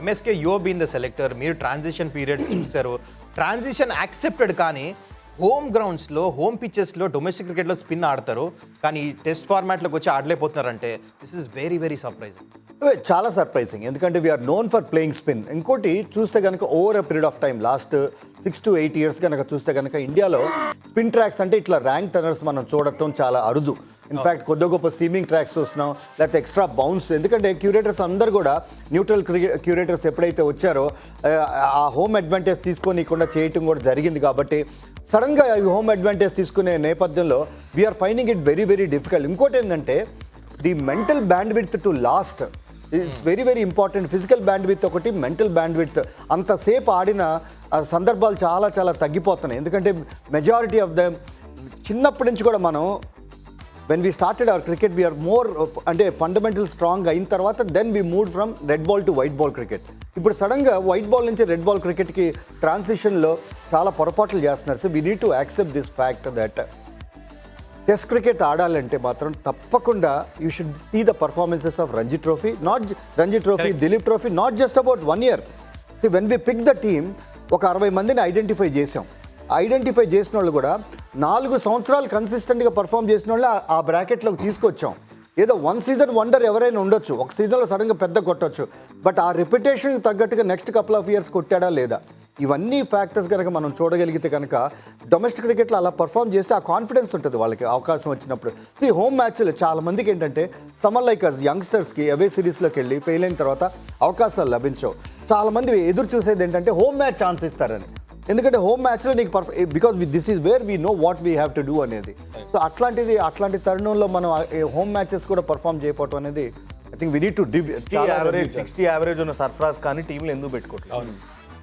MSK you been the selector మీరు transition periods చూశారు. Transition accepted కానీ హోమ్ గ్రౌండ్స్లో హోమ్ పిచ్చెస్లో డొమెస్టిక్ క్రికెట్లో స్పిన్ ఆడతారు. కానీ టెస్ట్ ఫార్మాట్లోకి వచ్చి ఆడలేకపోతున్నారంటే this is very very surprising చాలా సర్ప్రైజింగ్ ఎందుకంటే we're known for playing spin ఇంకోటి చూస్తే కనుక over a period of time last six to eight years కనుక చూస్తే కనుక ఇండియాలో స్పిన్ ట్రాక్స్ అంటే ఇట్లా ర్యాంక్ టర్నర్స్ మనం చూడటం చాలా అరుదు. ఇన్ఫాక్ట్ కొద్ది గొప్ప సీమింగ్ ట్రాక్స్ చూస్తున్నాం లేకపోతే ఎక్స్ట్రా బౌన్స్ ఎందుకంటే క్యూరేటర్స్ అందరు కూడా న్యూట్రల్ క్యూరేటర్స్ ఎప్పుడైతే వచ్చారో ఆ, ఆ హోమ్ అడ్వాంటేజ్ తీసుకోనీయకుండా చేయటం కూడా జరిగింది కాబట్టి సడన్గా ఈ హోమ్ అడ్వాంటేజ్ తీసుకునే నేపథ్యంలో we're finding it very very difficult ఇంకోటి ఏంటంటే the mental bandwidth to last it's very very important physical bandwidth ఒకటి మెంటల్ బ్యాండ్ విత్ అంతసేపు ఆడిన ఆ సందర్భాలు చాలా చాలా తగ్గిపోతున్నాయి. ఎందుకంటే మెజారిటీ ఆఫ్ ద చిన్నప్పటి నుంచి కూడా మనం when we started our cricket we're more అంటే ఫండమెంటల్ స్ట్రాంగ్ అయిన తర్వాత then we move from red ball to white ball cricket ఇప్పుడు సడన్గా వైట్ బాల్ నుంచి రెడ్ బాల్ క్రికెట్కి ట్రాన్సిషన్లో చాలా పొరపాట్లు చేస్తున్నారు. So we need to accept this fact that test cricket ఆడాలంటే మాత్రం తప్పకుండా you should see the performances of Ranji trophy not Ranji trophy Duleep trophy not just about one year C when we pick the team ఒక అరవై మందిని identify చేసాం identify చేసిన వాళ్ళు కూడా నాలుగు సంవత్సరాలు కన్సిస్టెంట్గా పర్ఫామ్ చేసిన వాళ్ళు ఆ- బ్రాకెట్లోకి తీసుకొచ్చాం. ఏదో వన్ సీజన్ వండర్ ఎవరైనా ఉండొచ్చు. ఒక సీజన్లో సడన్గా పెద్ద కొట్టొచ్చు. బట్ ఆ రెప్యుటేషన్కి తగ్గట్టుగా నెక్స్ట్ కపుల్ ఆఫ్ ఇయర్స్ కొట్టాడా లేదా? ఇవన్నీ ఫ్యాక్టర్స్ కనుక మనం చూడగలిగితే కనుక డొమెస్టిక్ క్రికెట్లో అలా పర్ఫామ్ చేస్తే ఆ కాన్ఫిడెన్స్ ఉంటుంది వాళ్ళకి అవకాశం వచ్చినప్పుడు. ఈ హోమ్ మ్యాచ్లు చాలా మందికి ఏంటంటే సమ్మర్ లైక్ యంగ్స్టర్స్కి అవే సిరీస్లోకి వెళ్ళి ఫెయిల్ అయిన తర్వాత అవకాశాలు లభించవు. చాలా మంది ఎదురు చూసేది ఏంటంటే హోమ్ మ్యాచ్ ఛాన్స్ ఇస్తారని. ఎందుకంటే హోమ్ మ్యాచ్లో నీకు perfect because this is where we know what we have to do అనేది. సో అట్లాంటిది అట్లాంటి తరుణంలో మనం హోమ్ మ్యాచెస్ కూడా పర్ఫామ్ చేయకపోవడం అనేది I think we need to sixty average sixty average ఉన్న సర్ఫరాజ్ కానీ టీంలో ఎందుకు పెట్టుకోవట్లేదు?